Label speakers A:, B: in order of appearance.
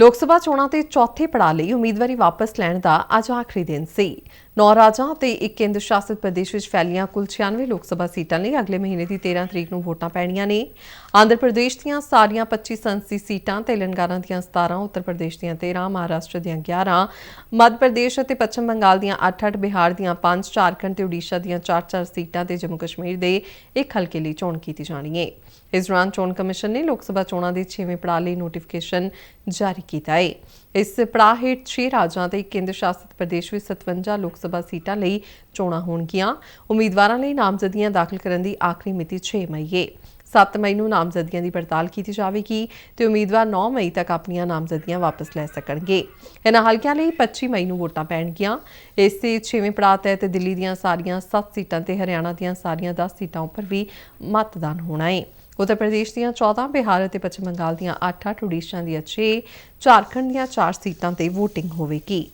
A: ਲੋਕ ਸਭਾ ਚੋਣਾਂ ਦੇ ਚੌਥੇ ਪੜਾਅ ਲਈ ਉਮੀਦਵਾਰੀ ਵਾਪਸ ਲੈਣ ਦਾ ਅੱਜ ਆਖਰੀ ਦਿਨ ਸੀ। ਨੌ ਰਾਜਾਂ ਤੇ ਇੱਕ ਕੇਂਦਰ ਸ਼ਾਸਿਤ ਪ੍ਰਦੇਸ਼ ਵਿੱਚ ਫੈਲੀਆਂ ਕੁੱਲ 96 ਲੋਕ ਸਭਾ ਸੀਟਾਂ ਲਈ ਅਗਲੇ ਮਹੀਨੇ ਦੀ 13 ਤਰੀਕ ਨੂੰ ਵੋਟਾਂ ਪੈਣੀਆਂ ਨੇ। ਆਂਧਰ ਪ੍ਰਦੇਸ਼ ਦੀਆਂ ਸਾਰੀਆਂ 25 ਸੰਸਦੀ ਸੀਟਾਂ, ਤੇਲੰਗਾਨਾ ਦੀਆਂ 17 ਉੱਤਰ ਪ੍ਰਦੇਸ਼ ਦੀਆਂ 13 ਮਹਾਰਾਸ਼ਟਰ ਦੀਆਂ 11 ਮੱਧ ਪ੍ਰਦੇਸ਼ ਅਤੇ ਪੱਛਮ ਬੰਗਾਲ ਦੀਆਂ 8-8 ਬਿਹਾਰ ਦੀਆਂ 5 ਝਾਰਖੰਡ ਤੇ ਓਡੀਸ਼ਾ ਦੀਆਂ 4-4 ਸੀਟਾਂ ਤੇ ਜੰਮੂ ਕਸ਼ਮੀਰ ਦੇ ਇੱਕ ਹਲਕੇ ਲਈ ਚੋਣ ਕੀਤੀ ਜਾਣੀ ਹੈ ਇਸ ਦੌਰਾਨ ਚੋਣ ਕਮਿਸ਼ਨ ਨੇ ਲੋਕ ਸਭਾ ਚੋਣਾਂ ਦੇ 6ਵੇਂ ਪੜਾਅ ਲਈ ਨੋਟੀਫਿਕੇਸ਼ਨ ਜਾਰੀ ਕੀਤਾ ਹੈ ਇਸ ਪੜਾਅ ਹੇਠ 6 ਰਾਜਾਂ ਤੇ ਇੱਕ ਕੇਂਦਰ ਸ਼ਾਸਿਤ ਪ੍ਰਦੇਸ਼ ਵਿੱਚ 57 ਲੋਕ ਸਭਾ ਸੀਟਾਂ ਲਈ ਚੋਣਾਂ ਹੋਣਗੀਆਂ। ਉਮੀਦਵਾਰਾਂ ਲਈ ਨਾਮਜ਼ਦਗੀਆਂ ਦਾਖਲ ਕਰਨ ਦੀ ਆਖਰੀ ਮਿਤੀ 6 ਮਈ ਹੈ 7 ਮਈ ਨੂੰ ਨਾਮਜ਼ਦਗੀਆਂ ਦੀ ਪੜਤਾਲ ਕੀਤੀ ਜਾਵੇਗੀ ਤੇ ਉਮੀਦਵਾਰ 9 ਮਈ ਤੱਕ ਆਪਣੀਆਂ ਨਾਮਜ਼ਦਗੀਆਂ ਵਾਪਸ ਲੈ ਸਕਣਗੇ। ਇਹਨਾਂ ਹਲਕਿਆਂ ਲਈ 25 ਮਈ ਨੂੰ ਵੋਟਾਂ ਪੈਣਗੀਆਂ। ਇਸ ਦੇ 6ਵੇਂ ਪੜਾਅ ਤਹਿਤ ਦਿੱਲੀ ਦੀਆਂ ਸਾਰੀਆਂ 7 ਸੀਟਾਂ ਤੇ ਹਰਿਆਣਾ ਦੀਆਂ ਸਾਰੀਆਂ 10 ਸੀਟਾਂ ਉੱਪਰ ਵੀ ਮਤਦਾਨ ਹੋਣਾ ਹੈ ਉੱਤਰ ਪ੍ਰਦੇਸ਼ ਦੀਆਂ 14 ਬਿਹਾਰ ਅਤੇ ਪੱਛਮ ਬੰਗਾਲ ਦੀਆਂ 8-8 ਓਡੀਸ਼ਾ ਦੀਆਂ 6 ਝਾਰਖੰਡ ਦੀਆਂ 4 ਸੀਟਾਂ ਤੇ VOTING ਹੋਵੇਗੀ।